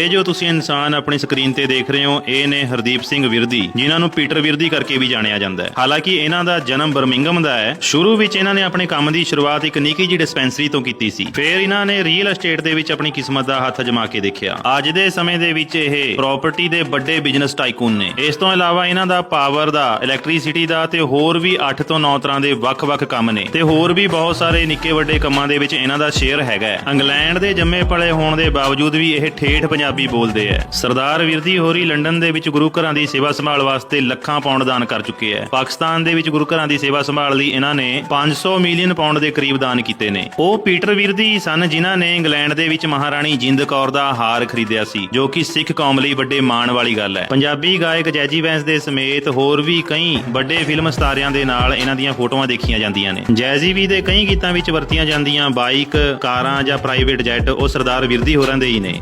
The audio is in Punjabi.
ਇਹ ਜੋ ਤੁਸੀਂ ਇਨਸਾਨ ਆਪਣੀ ਸਕਰੀਨ ਤੇ ਦੇਖ ਰਹੇ ਹੋ, ਇਹ ਨੇ ਹਰਦੀਪ ਸਿੰਘ ਵਿਰਦੀ, ਜਿਨ੍ਹਾਂ ਨੂੰ ਪੀਟਰ ਵਿਰਦੀ ਕਰਕੇ ਵੀ ਜਾਣਿਆ ਜਾਂਦਾ ਹੈ। ਹਾਲਾਂਕਿ ਇਹਨਾਂ ਦਾ ਜਨਮ ਬਰਮਿੰਗਮ ਦਾ ਹੈ। ਸ਼ੁਰੂ ਵਿੱਚ ਇਹਨਾਂ ਨੇ ਆਪਣੇ ਕੰਮ ਦੀ ਸ਼ੁਰੂਆਤ ਇੱਕ ਨਿੱਕੀ ਜਿਹੀ ਡਿਸਪੈਂਸਰੀ ਤੋਂ ਕੀਤੀ ਸੀ। ਫਿਰ ਇਹਨਾਂ ਨੇ ਰੀਅਲ ਏਸਟੇਟ ਦੇ ਵਿੱਚ ਆਪਣੀ ਕਿਸਮਤ ਦਾ ਹੱਥ ਜਮਾ ਕੇ ਦੇਖਿਆ। ਅੱਜ ਦੇ ਸਮੇਂ ਦੇ ਵਿੱਚ ਇਹ ਪ੍ਰਾਪਰਟੀ ਦੇ ਵੱਡੇ ਬਿਜ਼ਨਸ ਟਾਈਕੂਨ ਨੇ। ਇਸ ਤੋਂ ਇਲਾਵਾ ਇਹਨਾਂ ਦਾ ਪਾਵਰ ਦਾ ਇਲੈਕਟ੍ਰਿਸਿਟੀ ਦਾ ਤੇ ਹੋਰ ਵੀ 8 ਤੋਂ 9 ਤਰ੍ਹਾਂ ਦੇ ਵੱਖ-ਵੱਖ ਕੰਮ ਨੇ। ਤੇ ਹੋਰ ਵੀ ਬਹੁਤ ਸਾਰੇ ਨਿੱਕੇ ਵੱਡੇ ਕੰਮਾਂ ਦੇ ਵਿੱਚ ਇਹਨਾਂ ਦਾ ਸ਼ੇਅਰ ਹੈਗਾ ਇੰਗਲੈਂਡ ਦੇ ਜੰਮੇ ਪਲੇ ਹੋਣ ਦੇ ਬਾਵਜੂਦ ਵੀ ਇਹ ਠੇਠ ਪੰਜਾਬੀ ਬੋਲਦੇ ਐ। ਸਰਦਾਰ ਵਿਰਦੀ ਹੋਰੀ ਲੰਡਨ ਦੇ ਵਿੱਚ ਗੁਰੂ ਘਰਾਂ ਦੀ ਸੇਵਾ ਸੰਭਾਲ ਵਾਸਤੇ ਲੱਖਾਂ ਪਾਉਂਡ ਦਾਨ ਕਰ ਚੁੱਕੇ ਐ। ਪਾਕਿਸਤਾਨ ਦੇ ਵਿੱਚ ਗੁਰੂ ਘਰਾਂ ਦੀ ਸੇਵਾ ਸੰਭਾਲ ਲਈ ਇਹਨਾਂ ਨੇ 500 ਮਿਲੀਅਨ ਪਾਉਂਡ ਦੇ ਕਰੀਬ ਦਾਨ ਕੀਤੇ ਨੇ। ਉਹ ਪੀਟਰ ਵਿਰਦੀ ਸਨ ਜਿਨ੍ਹਾਂ ਨੇ ਇੰਗਲੈਂਡ ਦੇ ਵਿੱਚ ਮਹਾਰਾਣੀ ਜਿੰਦ ਕੌਰ ਦਾ ਹਾਰ ਖਰੀਦਿਆ ਸੀ, ਜੋ ਕਿ ਸਿੱਖ ਕੌਮ ਲਈ ਵੱਡੇ ਮਾਣ ਵਾਲੀ ਗੱਲ ਹੈ ਪੰਜਾਬੀ ਗਾਇਕ ਜੈਜੀ ਵੈਂਸ ਦੇ ਸਮੇਤ ਹੋਰ ਵੀ ਕਈ ਵੱਡੇ ਫਿਲਮ ਸਤਾਰਿਆਂ ਦੇ ਨਾਲ ਇਹਨਾਂ ਦੀਆਂ ਫੋਟੋਆਂ ਦੇਖੀਆਂ ਜਾਂਦੀਆਂ ਨੇ। ਜੈਜ਼ੀ ਵੀ ਦੇ ਕਈ ਗੀਤਾਂ ਵਿੱਚ ਵਰਤੀਆਂ ਜਾਂਦੀਆਂ ਬਾਈਕ, ਕਾਰਾਂ ਜਾਂ ਪ੍ਰਾਈਵੇਟ ਜੈਟ ਉਹ ਸਰਦਾਰ ਵਿਰਦੀ ਹੋਰਾਂ ਦੇ ਹੀ ਨੇ।